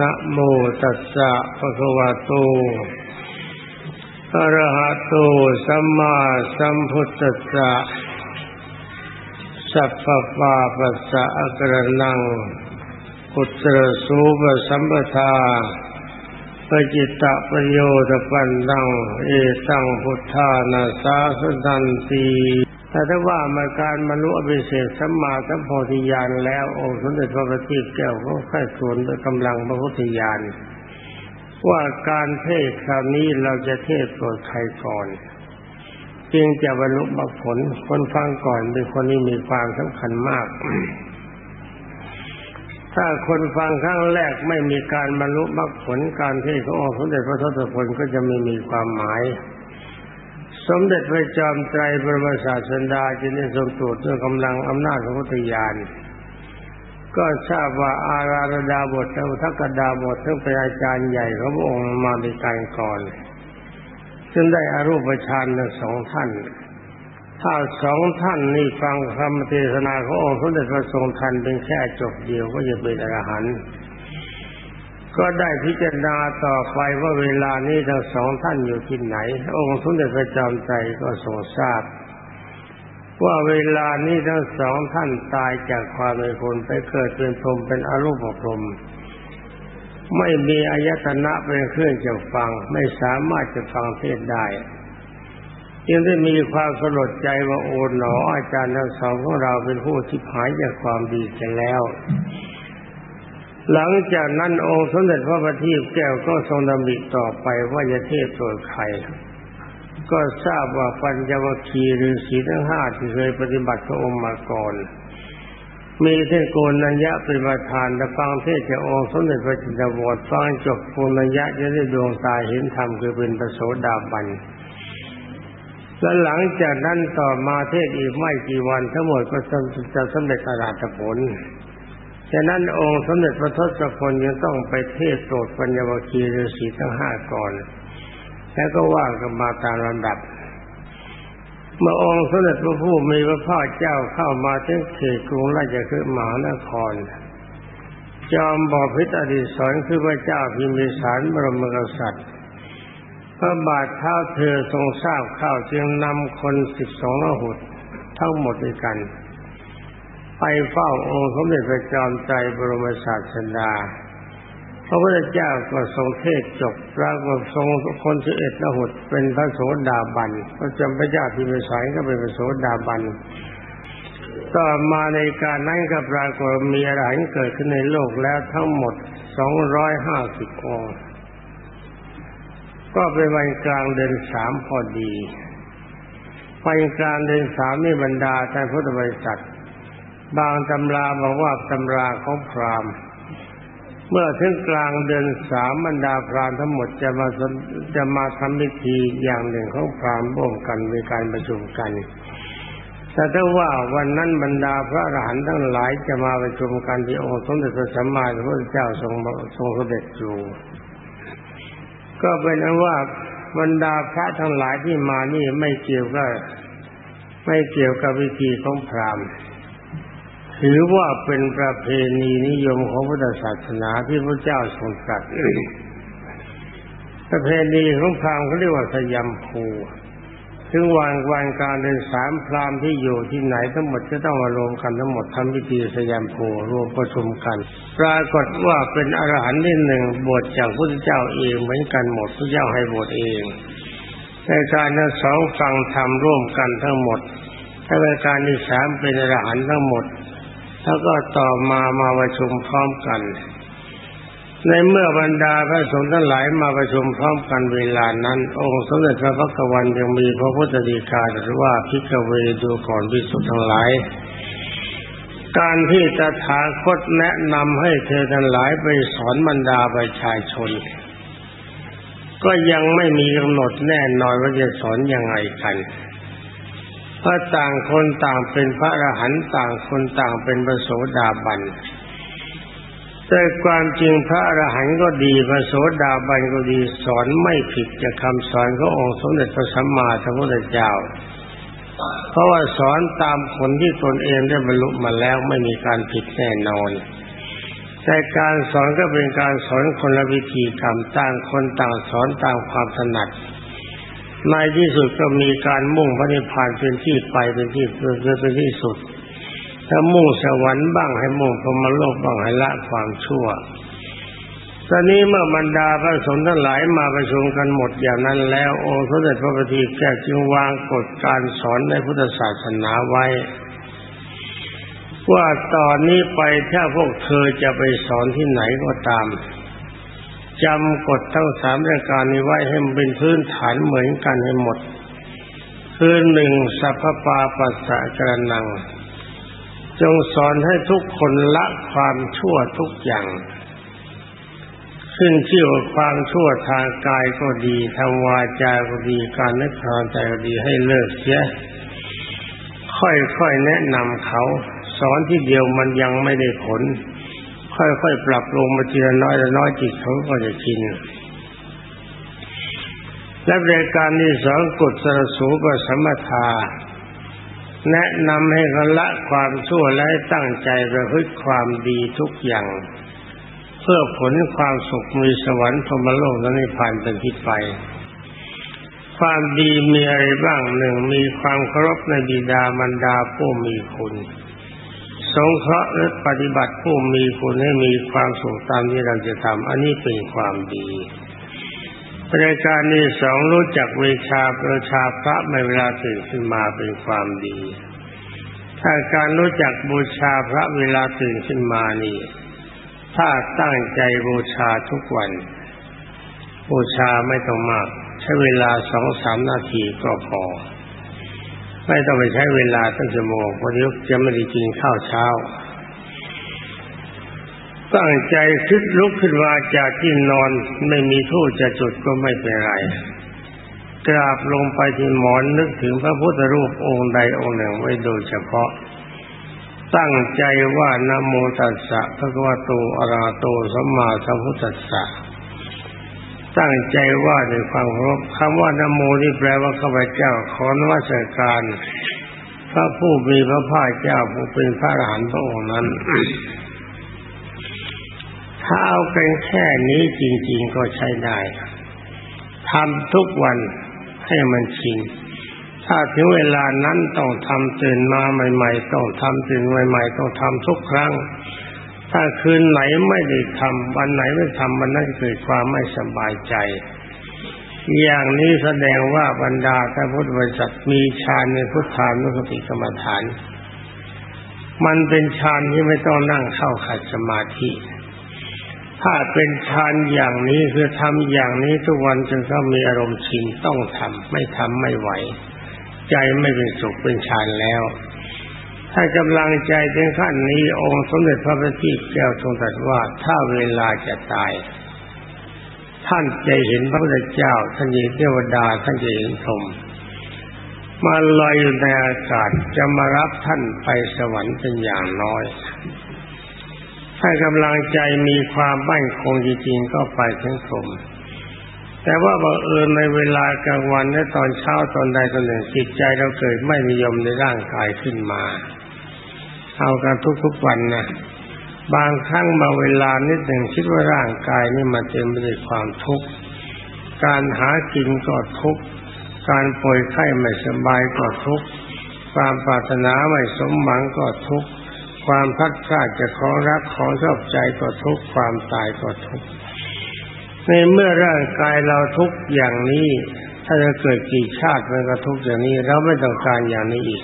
นะโมตัสสะภะคะวะโตอะระหะโตสัมมาสัมพุทธัสสะสัพพะปาปัสสะอะกระนังพุทธสูปสัมปทาปจิตตประโยชน์ปันดัง เอตังพุทธานาสาสนันตี แต่ถ้าว่ามาการมรุอภิเศษสัมมาสัมโพธิญาณแล้วองค์สมเด็จพระบัณฑิตแก้วก็ค่อยสวนด้วยกำลังพระพุทธญาณว่าการเทศคราวนี้เราจะเทศโปรดใครก่อน จึงจะบรรลุมรรคผลคนฟังก่อนเป็นคนที่มีความสำคัญมาก ถ้าคนฟังครั้งแรกไม่มีการบรรลุมรรคผลการเทศขององค์สมเด็จพระทศพลก็จะไม่มีความหมาย สมเด็จพระจอมไตรบรมศาสดาจึงได้ทรงตรวจด้วยกำลังอำนาจของพุทธญาณก็ทราบว่าอาราธดาบทและทักดาบทซึ่งเป็นอาจารย์ใหญ่ของพระองค์มาในการก่อนซึ่งได้อารูปฌานทั้งสองท่าน ถ้าสองท่านนี่ฟังคำเทศนาขององค์สมเด็จพระทรงทันเป็นแค่จบเดียวก็จะเป็นอรหันต์ ก็ได้พิจารณาต่อไปว่าเวลานี้ทั้งสองท่านอยู่ที่ไหน องค์สมเด็จพระจอมไตรก็ทรงทราบ ว่าเวลานี้ทั้งสองท่านตายจากความเป็นคนไปเกิดเป็นพรหมเป็นอรูปพรหมไม่มีอายตนะเป็นเครื่องจะฟัง ไม่สามารถจะฟังเทศได้จึงได้มีความสลดใจว่าโอ๋หนออาจารย์ทั้งสองของเราเป็นผู้ที่หายจากความดีกันแล้ว หลังจากนั้นองค์สมเด็จพระบัณฑิตแก้วก็ทรงดำริต่อไปว่าจะเทศโปรดใครก็ทราบว่าปัญจวัคคีย์ฤาษีทั้งห้าที่เคยปฏิบัติพระองค์มาก่อน มีเทศโกนัญญะเป็นประธานแต่ฟังเทศจากองค์สมเด็จพระจินดาวรฟังจบโกนัญญะจะได้ดวงตาเห็นธรรมคือเป็นประโสดาบันและหลังจากนั้นต่อมาเทศอีกไม่กี่วันทั้งหมดก็จะสำเร็จอรหัตผล ฉะนั้นองค์สมเด็จพระทศพลยังต้องไปเทศโปรดปัญญวคีฤาษีทั้งห้าก่อน แล้วก็ว่ากันมาตามลำดับ เมื่อองค์สมเด็จพระผู้มีพระภาคเจ้าเข้ามาถึงเขตกรุงราชคฤห์มหานคร จอมบอพิตรอดีศรคือพระเจ้าพิมพิสารบรมกษัตริย์ พระบาทเท้าเธอทรงทราบข้าวจึงนำคนสิบสองหุดทั้งหมดด้วยกัน ไปเฝ้าองค์สมเด็จพระจอมใจบรมศาสดาพระพุทธเจ้าก็ทรงเทศจบปรากฏทรงคนสิเอ็ดละหุดเป็นพระโสดาบันพระจำพระเจ้าพิมพิสารก็เป็นพระโสดาบันต่อมาในการนั้นก็ปรากฏมีอะไรเกิดขึ้นในโลกแล้วทั้งหมดสองร้อยห้าสิบองค์ก็เป็นวันกลางเดือนสามพอดีวันกลางเดือนสามนี่บรรดาท่านพุทธบริษัท บางตำราบอกว่าตำราของพราหมณ์ เมื่อถึงกลางเดือนสามบรรดาพรานทั้งหมดจะมาจะมาทำพิธีอย่างหนึ่งของพรานร่วมกันในการประชุมกันแต่ถ้าว่าวันนั้นบรรดาพระอรหันต์ทั้งหลายจะมาประชุมกันที่องค์สมเด็จพระสัมมาสัมพุทธเจ้าทรงทรงเสด็จอยู่ก็เป็นนั้นว่าบรรดาพระทั้งหลายที่มานี่ไม่เกี่ยวกับไม่เกี่ยวกับวิธีของพราหมณ์ ถือว่าเป็นประเพณีนิยมของพุทธศาสนาที่พระเจ้าทรงตรัสประเพณีของพราหมณ์เขาเรียกว่าสยามภูถึงวันวันการเดินสามพราหมณ์ที่อยู่ที่ไหนทั้งหมดจะต้องมารวมกันทั้งหมดทำพิธีสยามภูรวมประชุมกัน ปรากฏว่าเป็นอรหันต์ที่หนึ่งบวชจากพระเจ้าเองเหมือนกันหมดพระเจ้าให้บวชเองในการทั้งสองฟังธรรมร่วมกันทั้งหมดถ้าในการที่สามเป็นอรหันต์ทั้งหมด แล้วก็ต่อมามาประชุมพร้อมกัน ในเมื่อบรรดาพระสงฆ์ทั้งหลายมาประชุมพร้อมกันเวลานั้น องค์สมเด็จพระพักวันยังมีพระพุทธดีกาหรือว่าพิกเวดูก่อนพิสุทธ์ทั้งหลายการที่ตถาคตแนะนำให้เธอทั้งหลายไปสอนบรรดาประชาชน ก็ยังไม่มีกำหนดแน่นอนว่าจะสอนยังไงกัน พระต่างคนต่างเป็นพระอรหันต์ต่างคนต่างเป็นพระโสดาบันแต่ความจริงพระอรหันต์ก็ดีพระโสดาบันก็ดีสอนไม่ผิดจากคำสอนขององค์สมเด็จพระสัมมาสัมพุทธเจ้า เพราะว่าสอนตามผลที่ตนเองได้บรรลุมาแล้วไม่มีการผิดแน่นอน แต่การสอนก็เป็นการสอนคนละวิธีกรรมต่างคนต่างสอนตามความถนัด ในที่สุดก็มีการมุ่งพระนิพพานเป็นที่ไปเป็นที่เป็นที่สุด ถ้ามุ่งสวรรค์บ้างให้มุ่งพรหมโลกบ้างให้ละความชั่ว ตอนนี้เมื่อบรรดาพระสงฆ์ทั้งหลายมาประชุมกันหมดอย่างนั้นแล้วองค์สมเด็จพระบัณฑิตแก้วจึงวางกฎการสอนในพุทธศาสนาไว้ ว่าตอนนี้ไปถ้าพวกเธอจะไปสอนที่ไหนก็ตาม จำกฎทั้งสามรายการนี้ไว้ให้มันเป็นพื้นฐานเหมือนกันให้หมด คือหนึ่งสัพพปาปัสสะกระนัง จงสอนให้ทุกคนละความชั่วทุกอย่างขึ้นชื่อว่าความชั่วทางกายก็ดีทางวาจาก็ดีการนึกทางใจก็ดีให้เลิกเสียค่อยๆแนะนำเขา สอนที่เดียวมันยังไม่ได้ผล ค่อยๆปรับลงมาทีละน้อยละน้อยจิตเขาก็จะชินและรายการที่สองกฎสรสูปสมถาแนะนำให้เขาละความชั่วและตั้งใจประพฤติความดีทุกอย่าง เพื่อผลความสุขมีสวรรค์พรมโลกและนิพพานเป็นที่ไป ความดีมีอะไรบ้างหนึ่งมีความเคารพในบิดามารดาผู้มีคุณ สงเคราะห์และปฏิบัติผู้มีคุณให้มีความสุขตามที่เราจะทำอันนี้เป็นความดีรายการที่สองรู้จักเวชาประชาพระในเวลาตื่นขึ้นมาเป็นความดี ถ้าการรู้จักบูชาพระเวลาตื่นขึ้นมานี่ ถ้าตั้งใจบูชาทุกวัน บูชาไม่ต้องมาก ใช้เวลาสองสามนาทีก็พอ ไม่ต้องไปใช้เวลาตั้งชั่วโมงพราะเดี๋ยวจะไม่ได้กินข้าวเช้า ตั้งใจคิดลุกขึ้นมาจากที่นอนไม่มีทูตจะจุดก็ไม่เป็นไรกราบลงไปที่หมอนนึกถึงพระพุทธรูปองค์ใดองค์หนึ่งไว้โดยเฉพาะ ตั้งใจว่านโมตัสสะพระวโตอระโตสัมมาสัมพุทธัสสะ ตั้งใจว่าในความเคารพคำว่านโมนี่แปลว่าข้าพเจ้าขอนวัตการพระผู้มีพระภาคเจ้าผู้เป็นพระอรหันต์พระองค์นั้น ถ้าเอากันแค่นี้จริง ๆก็ใช้ได้ทำทุกวันให้มันชินถ้าถึงเวลานั้นต้องทำตื่นมาใหม่ ๆ ต้องทำตื่นใหม่ ๆ ต้องทำทุกครั้ง ถ้าคืนไหนไม่ได้ทำวันไหนไม่ทำมันนั่นเกิดความไม่สบายใจ อย่างนี้แสดงว่าบรรดาท่านพุทธบริษัทมีฌานในพุทธานุสติกรรมฐาน มันเป็นฌานที่ไม่ต้องนั่งเข้าขัดสมาธิ ถ้าเป็นฌานอย่างนี้คือทำอย่างนี้ทุกวันจนเขามีอารมณ์ชินต้องทำไม่ทำไม่ไหว ใจไม่เป็นสุขเป็นฌานแล้ว ถ้ากำลังใจถึงขั้นนี้องค์สมเด็จพระบัณฑิตแก้วทรงตรัสว่าถ้าเวลาจะตาย ท่านจะเห็นพระพุทธเจ้าท่านจะเห็นเทวดาท่านจะเห็นพรหมมาลอยอยู่ในอากาศจะมารับท่านไปสวรรค์เป็นอย่างน้อย ถ้ากำลังใจมีความมั่นคงจริงๆก็ไปถึงพรหมแต่ว่าบังเอิญในเวลากลางวันและตอนเช้าตอนใดตอนหนึ่งจิตใจเราเกิดไม่นิยมในร่างกายขึ้นมา เอากันทุกๆวันนะบางครั้งบางเวลานิดหนึ่งคิดว่าร่างกายนี่มันเต็มไปด้วยความทุกข์การหากินก็ทุกข์การป่วยไข้ไม่สบายก็ทุกข์ความปรารถนาไม่สมหวังก็ทุกข์ความพัดพลาดจากของรักของชอบใจก็ทุกข์ความตายก็ทุกข์ในเมื่อร่างกายเราทุกข์อย่างนี้ ถ้าจะเกิดกี่ชาติมันก็ทุกข์อย่างนี้เราไม่ต้องการอย่างนี้อีก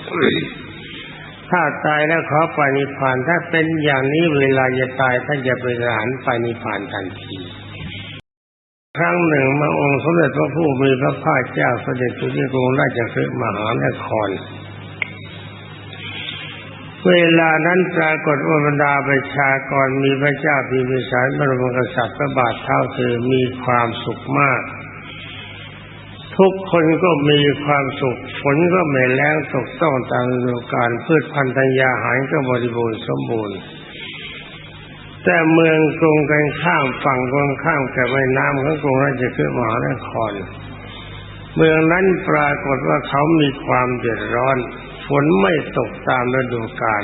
ถ้าตายแล้วขอไปนิพานถ้าเป็นอย่างนี้เวลาจะตายท่านจะไปหลานไปนิพานทันทีครั้งหนึ่งมาองค์สมเด็จพระผู้มีพระภาคเจ้าเสด็จสุที่กรุงราชคฤห์มหานคร เวลานั้นปรากฏว่าบรรดาประชากรมีพระเจ้าพิมพิสารบรมกษัตริย์พระบาทเท่าเธอมีความสุขมาก ทุกคนก็มีความสุข ฝนก็ไม่แรงตกต้องตามฤดูกาลพืชพันธุ์ธัญญาหารก็บริบูรณ์สมบูรณ์ แต่เมืองกรุงกันข้ามฝั่งตรงข้ามกับแม่น้ำของกรุงราชคฤห์มหานคร เมืองนั้นปรากฏว่าเขามีความเดือดร้อน ฝนไม่ตกตามฤดูกาล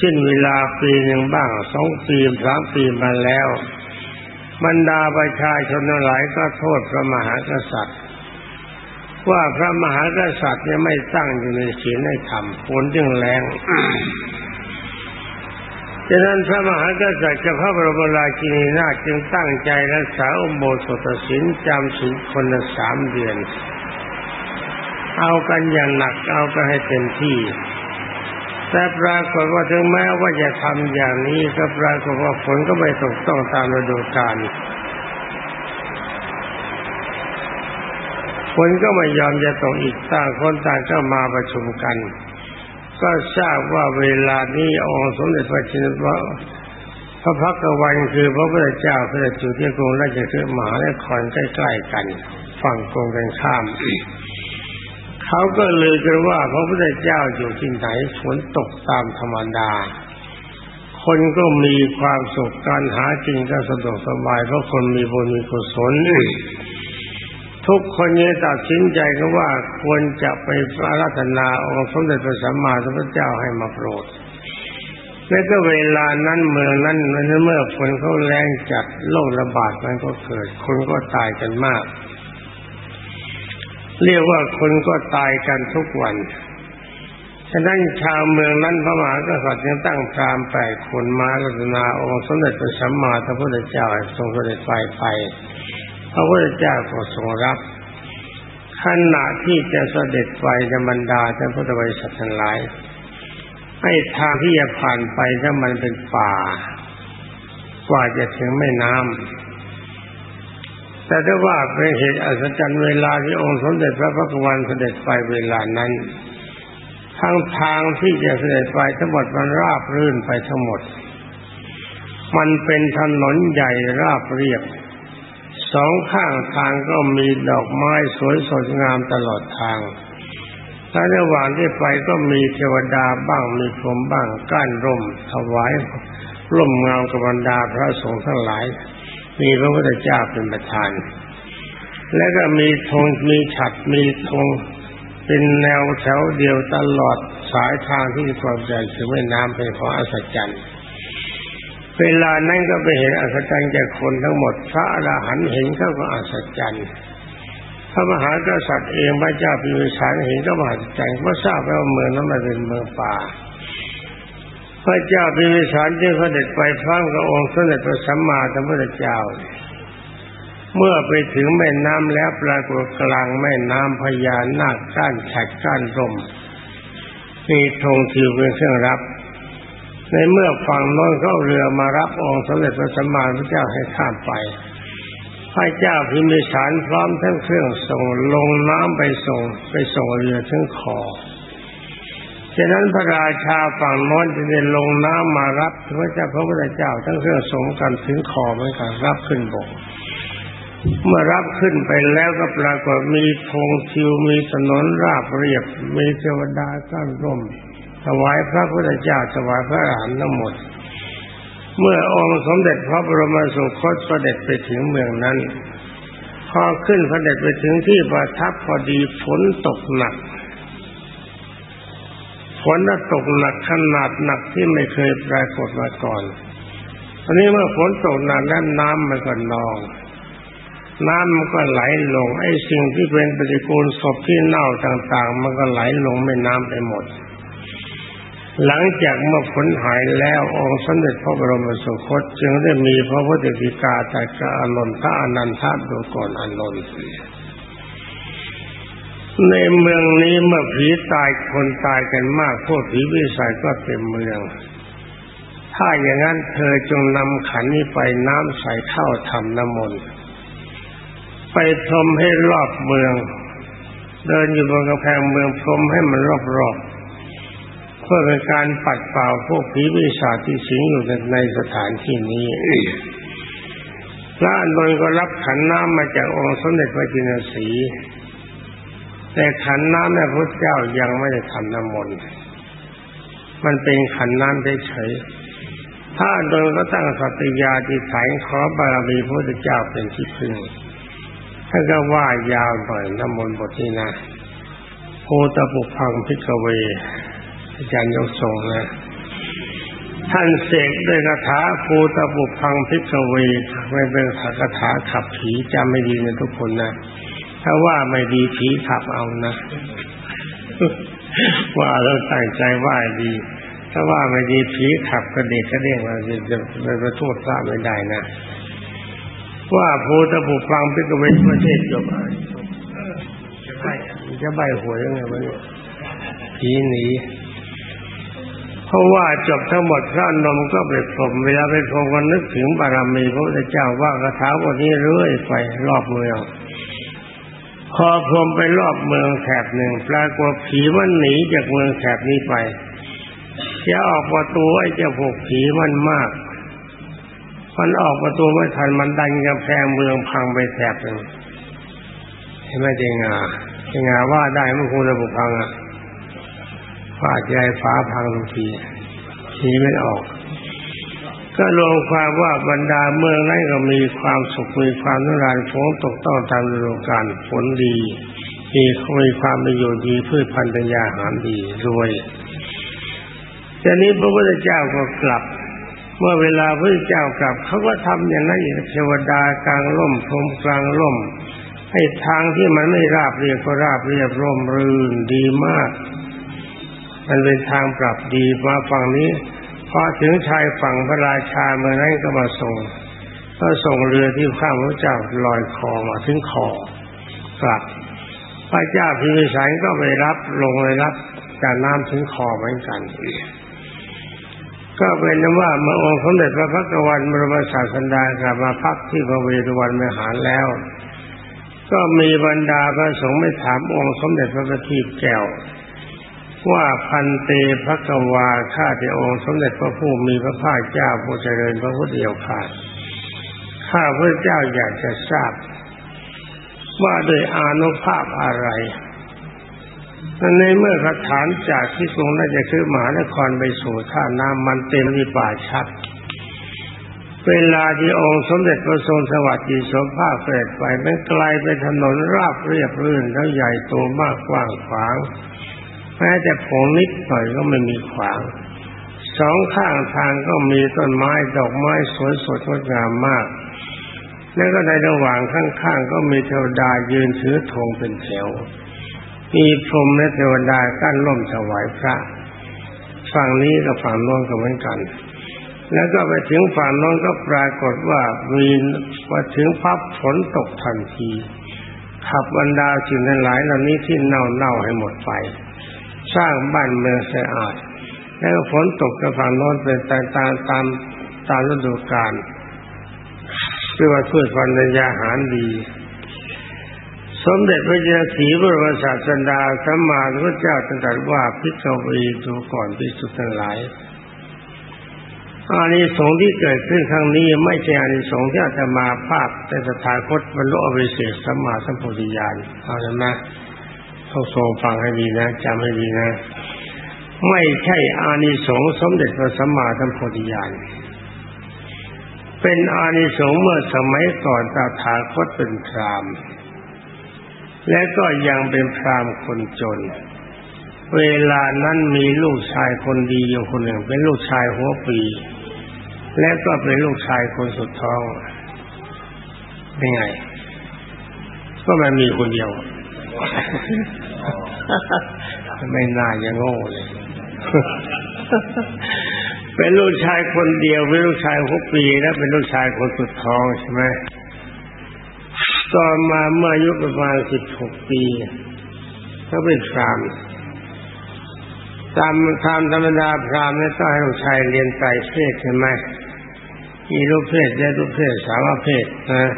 สิ้นเวลาปีหนึ่งบ้างสองปีสามปีมาแล้ว บรรดาประชาชนหลายก็โทษพระมหากษัตริย์ ว่าพระมหากษัตริย์เนี่ยไม่ตั้งอยู่ในศีลในธรรมฝนจึงแรงฉะนั้นพระมหากษัตริย์กับพระบรมราชินีนาถจึงตั้งใจรักษาอุโบสถศีลจำศีลคนละสามเดือน เอากันอย่างหนักเอากันให้เต็มที่ แต่ปรากฏว่าถึงแม้ว่าจะทำอย่างนี้ก็ปรากฏว่าฝนก็ไม่ตกต้องตามฤดูกาลฝนก็ไม่ยอมจะตกอีกต่างคนต่างก็มาประชุมกัน ก็ทราบว่าเวลานี้องค์สมเด็จพระจินวะพระพักวันคือพระพุทธเจ้าเสด็จอยู่ที่กรุงราชคือมหานครใกล้ๆกัน ฝั่งตรงกันข้าม เขาก็เลยกันว่าพระพุทธเจ้าอยู่ที่ไหนฝนตกตามธรรมดา คนก็มีความสุขการหาจริงก็สะดวกสบายเพราะคนมีบุญมีกุศลทุกคนเนี้ตัดสินใจก็ว่าควรจะไปอาราธนาองค์สมเด็จพระสัมมาสัมพุทธเจ้าให้มาโปรดแล้วก็เวลานั้นเมืองนั้นเมื่อฝนเขาแรงจัดโรคระบาดมันก็เกิด คนก็ตายกันมาก เรียกว่าคนก็ตายกันทุกวัน ฉะนั้นชาวเมืองนั้นพระมหากษัตริย์ยังตั้งพรามแปดคนมาลัตนาองค์สมเด็จพระสัมมาสัมพุทธเจ้าทรงเสด็จไปไป พระพุทธเจ้าก็ทรงรับขณะที่จะเสด็จไปจะบรรดาท่านพุทธบริษัททั้งหลายให้ทางที่จะผ่านไปถ้ามันเป็นป่า กว่าจะถึงแม่น้ำ แต่ถ้าว่าเป็นเหตุอัศจรรย์เวลาที่องค์สมเด็จพระพักวันเสด็จไปเวลานั้นทั้งทางที่จะเสด็จไปทั้งหมดมันราบรื่นไปทั้งหมด มันเป็นถนนใหญ่ราบเรียบ สองข้างทางก็มีดอกไม้สวยสดงามตลอดทางและระหว่างที่ไปก็มีเทวดาบ้างมีพรหมบ้างก้านร่มถวายร่มเงากับบรรดาพระสงฆ์ทั้งหลาย มีพระพุทธเจ้าเป็นประธาน และก็มีธงมีฉัดมีธงเป็นแนวแถวเดียวตลอดสายทางที่ความใจถึงแม่น้ำเป็นของอัศจรรย์เวลานั้นก็ไปเห็นอัศจรรย์แก่คนทั้งหมดพระอรหันต์เห็นเขาก็อัศจรรย์พระมหากษัตริย์เองพระเจ้าพิมพิสารเห็นก็อัศจรรย์เพราะทราบว่าเมืองนั้นมันเป็นเมืองป่า พระเจ้าพิมิสารจึงเสด็จไปพร้อมกับองค์สมเด็จพระสัมมาสัมพุทธเจ้า เมื่อไปถึงแม่น้ำแล้วปรากฏกลางแม่น้ำพญานาคก้านแฉกก้านร่มมีธงทิวเป็นเครื่องรับ ในเมื่อฝั่งโน้นเข้าเรือมารับองค์สมเด็จพระสัมมาสัมพุทธเจ้าให้ข้ามไปพระเจ้าพิมิสารพร้อมทั้งเครื่องส่งลงน้ำไปส่งไปส่งเรือถึงคอ ฉะนั้นพระราชาฝั่งโน้นจะได้ลงน้ำมารับพระเจ้าพระพุทธเจ้าทั้งเครื่องสงกันถึงคอเหมือนกันรับขึ้นบก เมื่อรับขึ้นไปแล้วก็ปรากฏมีธงทิวมีถนนราบเรียบ มีเทวดาก้านร่มถวายพระพุทธเจ้าถวายพระอรหันต์ทั้งหมด เมื่อองค์สมเด็จพระบรมสุคตเสด็จไปถึงเมืองนั้น พอขึ้นเสด็จไปถึงที่ประทับพอดีฝนตกหนัก ฝนน่ะตกหนักขนาดหนักที่ไม่เคยปรากฏมาก่อนอันนี้เมื่อฝนตกหนักนั้นน้ำมันก็นอง น้ำมันก็ไหลลงไอ้สิ่งที่เป็นปฏิกูลศพที่เน่าต่างๆ มันก็ไหลลงแม่น้ำไปหมด หลังจากเมื่อผลหายแล้วองค์สมเด็จพระบรมสุคตจึงได้มีพระพุทธธิกาแต่กระอนนทะอนันทะดูก่อนอนนท์ ในเมืองนี้เมื่อผีตายคนตายกันมากพวกผีวิสัยก็เต็มเมือง ถ้าอย่างนั้นเธอจงนำขันนี้ไปน้ำใส่เข้าทำน้ำมนต์ไปพรมให้รอบเมือง เดินอยู่บนกำแพงเมืองพรมให้มันรอบๆเพื่อเป็นการปัดเป่าพวกผีวิชาที่สิงอยู่ในสถานที่นี้พระนนท์ก็รับขันน้ำมาจากองค์สมเด็จพระจินสี แต่ขันน้ำแม่พระเจ้ายังไม่ได้ทำน้ำมนต์มันเป็นขันน้ำเฉยๆถ้าโดยก็ตั้งสัตยาที่ถ่ายขอบารมีพระพุทธเจ้าเป็นที่พึ่งท่านก็ว่ายาวหน่อยน้ำมนต์บทนี้นะโพตปุพังพิกเวอาจารย์ยกทรงนะท่านเสกด้วยคาถาภูตบุพังพิกเวไม่เป็นคาถาขับผีจำไม่ดีนะทุกคนนะ ถ้าว่าไม่ดีผีขับเอานะ ว่าเราตั้งใจว่าดี ถ้าว่าไม่ดีผีขับกระเด็กกระเด้งเราจะจะจะโทษพระไม่ได้นะ ว่าภูตบุพังพิกเวนประเทศจบจะใบจะใบหวยยังไงวะเนี่ยผีหนีเพราะว่าจบทั้งหมดพระนมก็ไปพรมเวลาไปพรมก็นึกถึงบารมีพระพุทธเจ้าว่าคาถาบทนี้เรื่อยไปรอบเมือง พอพรมไปรอบเมืองแถบหนึ่งปรากฏผีมันหนีจากเมืองแถบนี้ไปจะออกประตูไอ้เจ้าพวกผีมันมาก มันออกประตูไม่ทันมันดันกำแพงเมืองพังไปแถบหนึ่งใช่ไหมเจงาเจงาว่าได้เมื่อคุณระบุพังอะฟาดใจฟ้าพังทุกทีทีไม่ออก ก็ลงความว่าบรรดาเมืองนั้นก็มีความสุขมีความนุ่รานฝนตกต้องตามฤดูกาลฝนดีมีมีความประโยชน์ดีพืชพันธุ์ยาหารดีรวยทีนี้พระพุทธเจ้าก็กลับ เมื่อเวลาพระเจ้ากลับเขาก็ทำอย่างนั้นอีกเทวดากลางร่มพรมกลางร่มให้ทางที่มันไม่ราบเรียบก็ราบเรียบร่มรื่นดีมาก มันเป็นทางปรับดีมาฝั่งนี้ อถึงชายฝั่งพระราชาเมื่อนั้นก็มาส่งก็ส่งเรือที่ข้ามพระเจ้าลอยคอมาถึงคอกลับพระเจ้าพิมพิสารก็ไปรับลงไปรับจากน้ำถึงคอเหมือนกันก็เป็นนว่าเมื่อองค์สมเด็จพระพักวันบรมศาสดากลับมาพักที่พระเวรวันมหารแล้ว ก็มีบรรดาพระสงฆ์ไม่ถามองค์สมเด็จพระบัณฑิตแก้ว ว่าพันเตพระกวาข้าแต่องค์สมเด็จพระผู้มีพระภาคเจ้าผู้เจริญพระพุทธเดียวขาดข้าพระเจ้าอยากจะทราบ ว่าโดยอานุภาพอะไรในเมื่อคาถานจากที่กรุงน่าจะคือมหานครไปสู่ท่าน้ำมันเต็มที่ป่าชัด เวลาที่องค์สมเด็จพระทรงสวัสดีสมภาพเสด็จไปมันไกลไปถนนราบเรียบรื่นแล้วใหญ่โตมากกว้างขวาง แม้แต่ผงนิดหน่อยก็ไม่มีขวาง สองข้างทางก็มีต้นไม้ดอกไม้สวยสดงดงามมาก แล้วก็ในระหว่างข้างๆก็มีเทวดายืนถือธงเป็นแถว มีพรหมและเทวดากั้นล่มถวายพระฝั่งนี้กับฝั่งโน้นก็เหมือนกัน แล้วก็ไปถึงฝั่งโน้นก็ปรากฏว่ามีมาถึงพับฝนตกทันทีขับบรรดาสิ่งทั้งหลายเหล่านี้ที่เน่าเน่าให้หมดไป สร้างบ้านเมืองสะอาด แล้วฝนตกกระฝั่งน้นเป็นตามตามตามตามฤดูกาลเพื่อว่าพืชพันธุ์ยาหารดี สมเด็จพระเจ้าศรีบรมศาสดาสัมมาสัมพุทธเจ้าตรัสว่าพิกเวดูก่อนพิสุทธิ์ทั้งหลายอานิสงส์ที่เกิดขึ้นครั้งนี้ไม่ใช่อานิสงส์ที่อาตมาภาพแต่สถาคตบรรลุอริเศษสัมมาสัมพุทธญาณเอาละนะ ต้องทรงฟังให้ดีนะจำให้ดีนะ ไม่ใช่อานิสงส์สมเด็จพระสัมมาสัมพุทธญาณเป็นอานิสงส์เมื่อสมัยก่อนตาถาคตเป็นพรามและก็ยังเป็นพรามคนจน เวลานั้นมีลูกชายคนดีอยู่คนหนึ่ง เป็นลูกชายหัวปี และก็เป็นลูกชายคนสุดท้องเป็นไง ก็มันมีคนเดียว ไม่น่าจะโง่เลย เป็นลูกชายคนเดียว เป็นลูกชายหกปีแล้วเป็นลูกชายคนสุดท้องใช่ไหมต่อมาเมื่ออายุประมาณสิบหกปีเขาเป็นพรามตามตามธรรมดาพรามเนี่ยต้องให้ลูกชายเรียนไตรเพศใช่ไหมมีรูปเพศและรูปเพศสามเพศนะ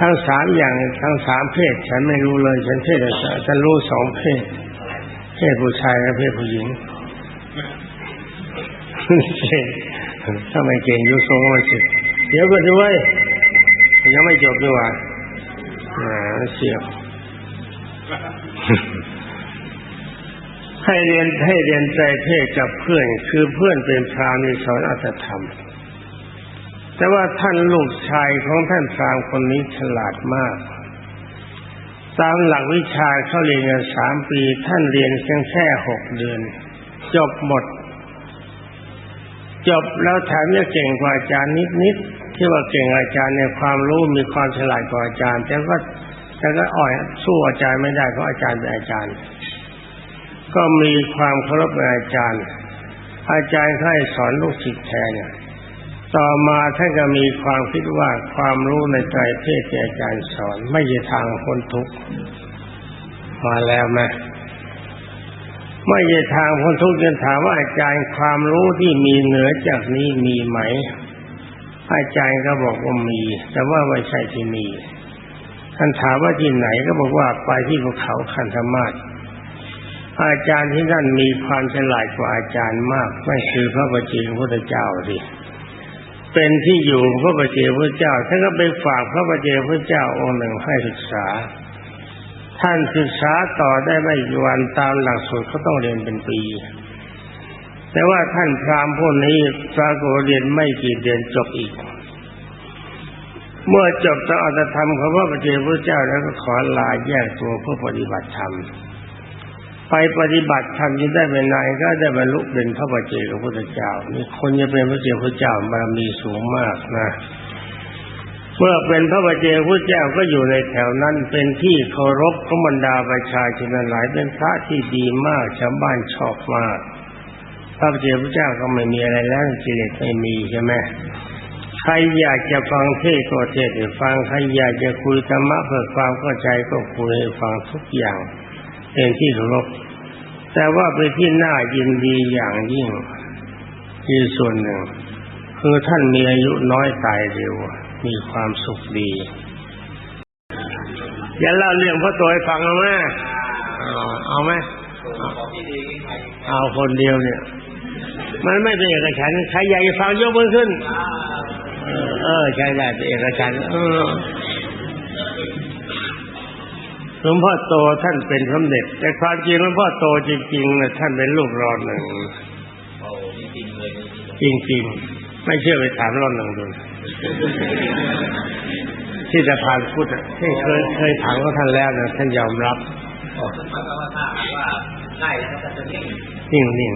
ทั้งสามอย่างทั้งสามเพศ ฉันไม่รู้เลย ฉันเพศฉันรู้สองเพศ เพศผู้ชายและเพศผู้หญิงถ้าไม่เก่งยุทรงมาสิเดี๋ยวก็ด้วยยังไม่จบด้วยอ่าเสียวให้เรียนให้เรียนใจเพศกับเพื่อน คือเพื่อนเป็นพรามีสอนอัตธรรม แต่ว่าท่านลูกชายของท่านพรามคนนี้ฉลาดมาก ตามหลักวิชาเขาเรียนกันสามปี ท่านเรียนเพียงแค่หกเดือน จบหมด จบแล้วแถมยังเก่งกว่าอาจารย์นิดๆที่ว่าเก่งอาจารย์ในความรู้มีความฉลาดกว่าอาจารย์ แต่ก็แต่ก็อ่อยสู้อาจารย์ไม่ได้เพราะอาจารย์เป็นอาจารย์ ก็มีความเคารพในอาจารย์ อาจารย์ให้สอนลูกศิษย์แทนเนี่ย ต่อมาท่านก็มีความคิดว่าความรู้ในใจเพศที่อาจารย์สอน ไม่ใช่ทางพ้นทุกข์มาแล้วไหมไม่ใช่ทางพ้นทุกข์จะถามว่าอาจารย์ความรู้ที่มีเหนือจากนี้มีไหม อาจารย์ก็บอกว่ามี แต่ว่าไม่ใช่ที่นี่ท่านถามว่าที่ไหนก็บอกว่าไปที่ภูเขาคันธมาศอาจารย์ที่นั่นมีความฉลาดกว่าอาจารย์มากไม่คือพระบัจเจกพุทธเจ้าสิ เป็นที่อยู่พระบัจเจพุทธเจ้าท่านก็ไปฝากพระบัจเจพุทธเจ้าองค์หนึ่งให้ศึกษา ท่านศึกษาต่อได้ไม่กี่วันตามหลักสูตรเขาต้องเรียนเป็นปี แต่ว่าท่านพรามพวกนี้ปรากฏเรียนไม่กี่เดือนจบอีก เมื่อจบตอัตธรรมของพระบัจเจพุทธเจ้าแล้วก็ขอลาแยกตัวเพื่อปฏิบัติธรรม ไปปฏิบัติธรรมยังได้ไม่นนานก็ได้บรรลุเป็นพระบัจเจกพุทธเจ้านี่คนจะเป็นพระเจ้าพระเจ้าบารมีสูงมากนะเมื่อเป็นพระบัจเจกพุทธเจ้าก็อยู่ในแถวนั้นเป็นที่เคารพของบรรดาประชาชนหลายเป็นพระที่ดีมากชาวบ้านชอบมาก พระบัจเจกพุทธเจ้าก็ไม่มีอะไรแล้วกิเลสไม่มีใช่ไหมใครอยากจะฟังเทศก็เทศให้ฟังใครอยากจะคุยธรรมะเพื่อความเข้าใจก็คุยให้ฟังทุกอย่าง เป็นที่เคารพแต่ว่าเป็นที่น่ายินดีอย่างยิ่งที่ส่วนหนึ่ง คือท่านมีอายุน้อยตายเร็ว มีความสุขดีอย่าเล่าเรื่องพระตัวให้ฟังเอาไหมเอาไหมเอาคนเดียวเนี่ย มันไม่เป็นเอกฉันใครอยากจะฟังยกมือขึ้น เออใช่ได้เป็นเอกฉันเออ หลวงพ่อโตท่านเป็นสมเด็จ แต่ความจริงหลวงพ่อโตจริงๆนะท่านเป็นลูกรอหนึ่งจริงๆ ไม่เชื่อไปถามรอหนึ่งดูที่จะผ่านพุทธที่เคยเคยถามก็ท่านแล้วนะท่านยอมรับนิ่งนิ่ง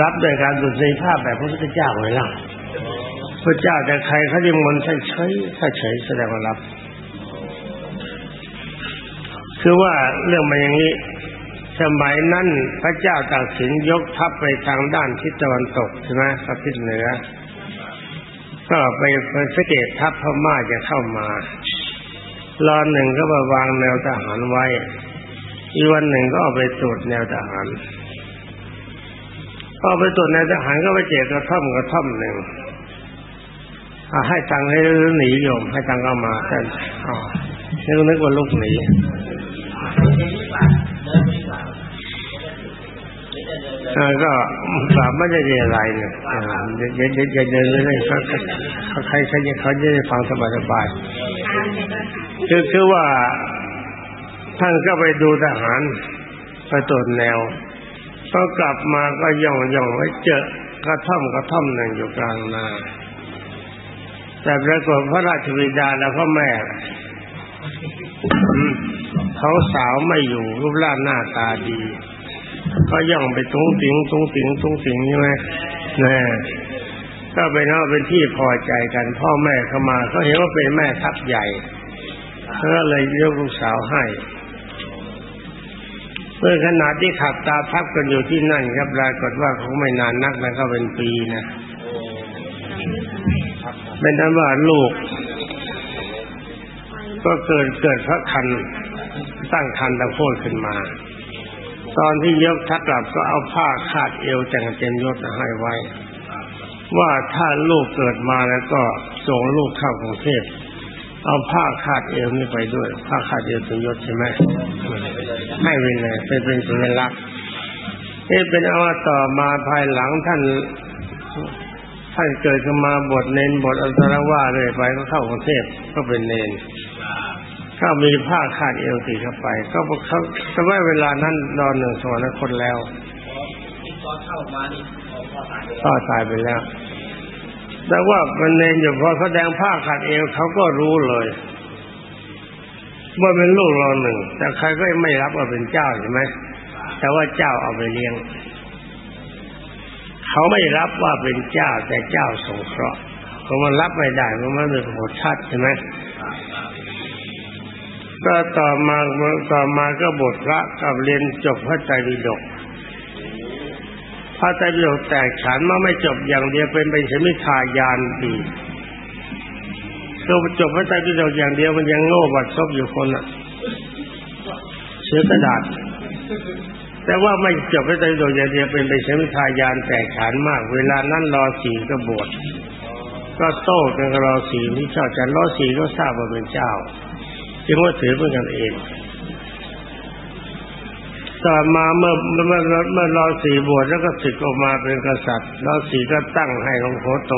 รับโดยการดุษฎีภาพแบบพระพุทธเจ้าไว้ล่ะพระเจ้าแต่ใครเขายังมนต์ท่านเฉยถ้าเฉยแสดงว่ารับ คือว่าเรื่องมันอย่างนี้ สมัยนั้นพระเจ้าตากสินยกทัพไปทางด้านทิศตะวันตกใช่ไหมทิศเหนือ ก็ไปไปสังเกตทัพพม่าจะเข้ามารอหนึ่งก็มาวางแนวทหารไว้ อีกวันหนึ่งก็เอาไปตรวจแนวทหารพอไปตรวจแนวทหารก็ไปเจอกระท่อมกระท่อมหนึ่งให้ตังให้หนีโยม ให้ตังค์เอามาแต่อ๋อนึกนึกว่าลูกหนี ก็สามไม่ได้เรียนอะไรเนี่ยเออเดี๋ยวเดี๋ยวเยวเดินเลยเขาเขาใครใครจะเขาจะได้ฟังสบายสบายคือคือว่าท่านก็ไปดูทหารไปตรวจแนวก็กลับมาก็ย่องย่องไว้เจอกระท่อมกระท่อมหนึ่งอยู่กลางนาแต่ปรากฏพระราชบิดาและพ่อแม่เขาสาวไม่อยู่รูปร่างหน้าตาดี ก็ย่องไปตุ้งติงตุ้งติงตุ้งติงใช่ไหมนี่ก็เป็นว่าเป็นที่พอใจกัน พ่อแม่เข้ามาเขาเห็นว่าเป็นแม่ทัพใหญ่เขาก็เลยยกลูกสาวให้เมื่อขนาดที่ขับตาทับกันอยู่ที่นั่นครับปรากฏว่าเขาไม่นานนักนะก็เป็นปีนะเป็นนั้นว่าลูก ก็เกิดเกิดพระคันตั้งคันตะโพดขึ้นมา ตอนที่ยกทักกลับก็เอาผ้าคาดเอวแต่งเต็มยศให้ไว้ ว่าถ้าลูกเกิดมาแล้วก็ส่งลูกเข้ากรุงเทพเอาผ้าคาดเอวนี่ไปด้วย ผ้าคาดเอวเป็นยศใช่ไหมให้ไปเลยเป็นเป็นสัญลักษณ์นี่เป็นเอาว่าต่อมาภายหลังท่านท่านเกิดขึ้นมาบทเน้นบทอัลตรว่าเลยไปก็เข้ากรุงเทพก็เป็นเน้น ก็มีผ้าคาดเอวติดเข้าไป ก็เขาแต่ว่าเวลานั้นนอนหนึ่งสวรรคตแล้วก็ตายไปแล้ว แต่ว่ามันเนนอยู่พอแสดงผ้าคาดเอวเขาก็รู้เลยว่าเป็นลูกเราหนึ่ง แต่ใครก็ไม่รับว่าเป็นเจ้าใช่ไหมแต่ว่าเจ้าเอาไปเลี้ยง เขเขาไม่รับว่าเป็นเจ้าแต่เจ้าสงเคราะห์เพราะมันรับไม่ได้เพราะมันเป็นโหดชัดใช่ไหม ก็ต่อมาต่อมาก็บทพระกับเรียนจบพระไตรปิฎกพระไตรปิฎกแตกฉานมาไม่จบอย่างเดียวเป็นเป็นสมิทายานดีก็จบพระไตรปิฎกอย่างเดียวมันยังโง่บัดซบอยู่คนอะเชื้อกระดาษ แต่ว่าไม่จบพระไตรปิฎกอย่างเดียวเป็นเป็นสมิทายานแตกฉานมาก เวลานั้นรอสีก็บวชก็โต้กันรอสีที่ชอบจันรอสีก็ทราบว่าเป็นเจ้า จึงว่าถือเป็นกันเอง ต่อมาเมื่อเมื่อเมื่อรอสีบวชแล้วก็ศึกออกมาเป็นกษัตริย์รอสีก็ตั้งให้หลวงพ่อโต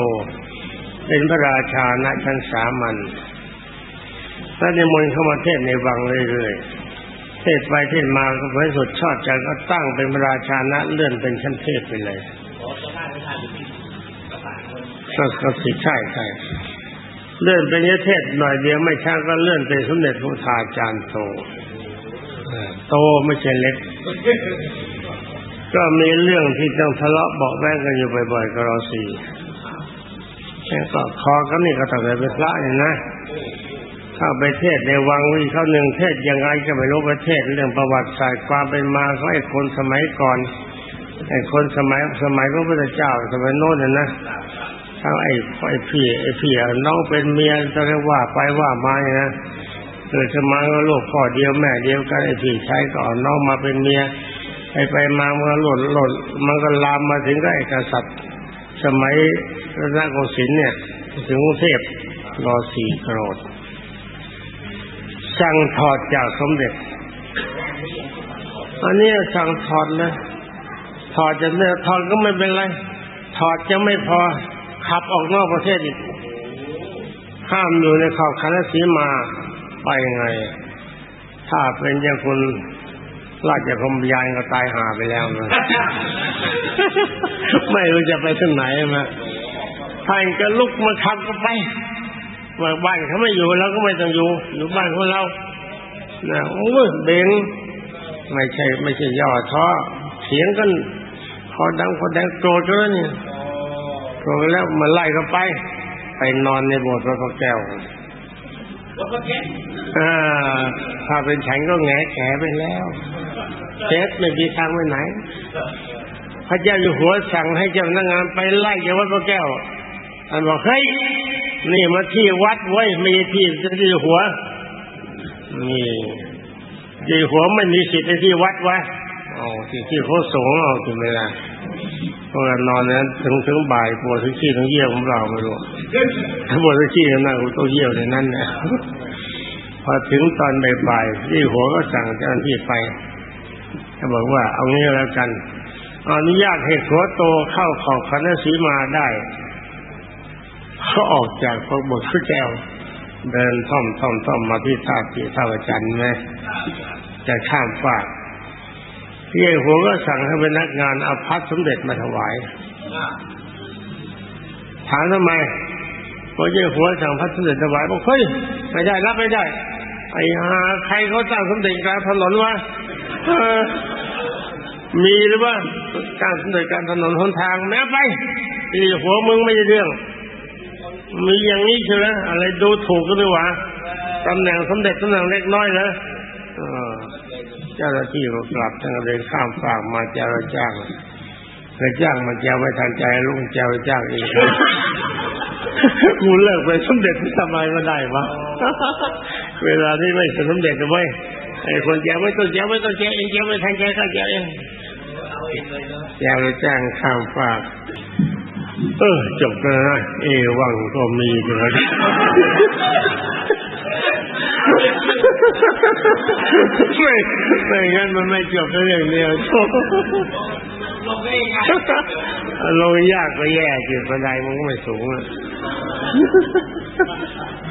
เป็นพระราชาณชั้นสามัญถ้าในมนต์เข้ามาเทศในวังเรื่อยๆ เทศไปเทศมาก็พระสุดชอบใจก็ตั้งเป็นพระราชาณะเลื่อนเป็นชั้นเทพไปเลยก็ก็สิใช่ใช่ เลื่อนเป็นยเทศหน่อยเดียวไม่ช้าก็เลื่อนเป็นสมเด็จพระทาจารย์โตโตไม่ใช่เล็ก ก็มีเรื่องที่ต้องทะเลาะเบาแว้งกันอยู่บ่อยๆกับเราสี่แค่ก็คอก็นี่ก็ต้องเป็นพระนี่นะเข้าไปเทศในวังวิเขาหนึ่งเทศยังไงก็ไม่รู้ประเทศเรื่องประวัติศาสตร์ความเป็นมาของไอ้คนสมัยก่อนไอ้คนสมัยสมัยพระพุทธเจ้าสมัยโน้นนะ ทั้งไอ้ไอ้พี่ไอ้พี่น้องเป็นเมียจะเรียกว่าไปว่ามาเนี่ยนะเกิดสมัยว่าลูกพ่อเดียวแม่เดียวกันไอ้พี่ชายก็เอาน้องมาเป็นเมียไปไปมาเมื่อหล่นหล่นมันก็ลามมาถึงก็ไอ้กษัตริย์ สมัยรัตนโกสินทร์เนี่ย ถึงกรุงเทพรอสี่โกรธสั่งถอดจากสมเด็จ อันนี้สั่งถอดเลยถอดจากเนี่ยถอดก็ไม่เป็นไร ถอดจะไม่พอ ขับออกนอกประเทศอีกห้ามอยู่ในขอบคันสีมาไปไง ถ้าเป็นอย่างคุณราชคมยานก็ตายหาไปแล้วนะไม่รู้จะไปที่ไหนมาท่านก็ลุกมาขับก็ไปว่าบ้านเขาไม่อยู่เราก็ไม่ต้องอยู่ อยู่บ้านของเรานะโอ้เบงไม่ใช่ ไม่ใช่ย่อท้อเถียงกันพอดังพอแดงโกรธแล้วเนี่ย โกรธแล้วมาไล่เขาไป ไปนอนในโบสถ์พระพุทธแก้วถ้าเป็นฉันก็แงแขไปแล้วเทสไม่มีทางไปไหน พระเจ้าอยู่หัวสั่งให้เจ้าพนักงานไปไล่จากวัดพระแก้วท่านบอกเฮ้ยนี่มาที่วัดไว้ไม่ใช่ที่ที่หัวนี่ที่หัวไม่มีสิทธิ์ในที่วัดวะอ๋อที่ที่เขาสงฆ์เอาถึงเวลา เพราะนอนนั้นถึงถึงบ่ายปวดถึงขี้ถึงเยี่ยวของเราไม่รู้ถ้าปวดถึงขี้นั่งต้องเยี่ยวในนั้นนะพอถึงตอนบ่ายๆที่หัวก็สั่งเจ้าหน้าที่ไปเขาบอกว่า เอางี้แล้วกันอนุญาตให้หัวโตเข้าขอบคณะสีมาได้เขาออกจากพระบทพระแก้วเดินท่อมท่อมท่อมมาที่ท่าที่ท่าประจันไหมจะข้ามฟาก พี่หัวก็สั่งให้พนักงานเอาพัดสมเด็จมาถวายถามทำไมพอเจ้าหัวสั่งพัดสมเด็จถวายบอกเฮ้ยไม่ได้รับไม่ได้ ไอ้หาใครเขาตั้งสมเด็จกลางถนนวะมีหรือว่าตั้งสมเด็จกางถนนหนทางแม้ไปที่หัวมึงไม่ใช่เรื่อง มีอย่างนี้ใช่ไหมอะไรดูถูกกันด้วยวะตำแหน่งสมเด็จตำแหน่งเล็กน้อยนะ จ้าหน้าที่ก็กลับทั้งเดินข้ามฝากมาเจ้าจ้างเคยจ้างมาเจ้าไม่ทันใจลุงเจ้าจ้างอีกกูเลิกไปสมเด็จทำไมมาได้วะเวลาที่ไม่สมเด็จจะไม่ไอ้คนเจ้าไม่ต้องเจ้าไม่ต้องเจ้าเองเจ้าไม่ทันใจก็เจ้าเองเจ้าจ้างข้ามฝากเออจบแล้วนะเอวังก็มีเลย ไม่ไม่งั้นมันไม่จบเรื่องเดียวจบลงยากก็แย่จุดบันไดมันก็ไม่สูงอะเอ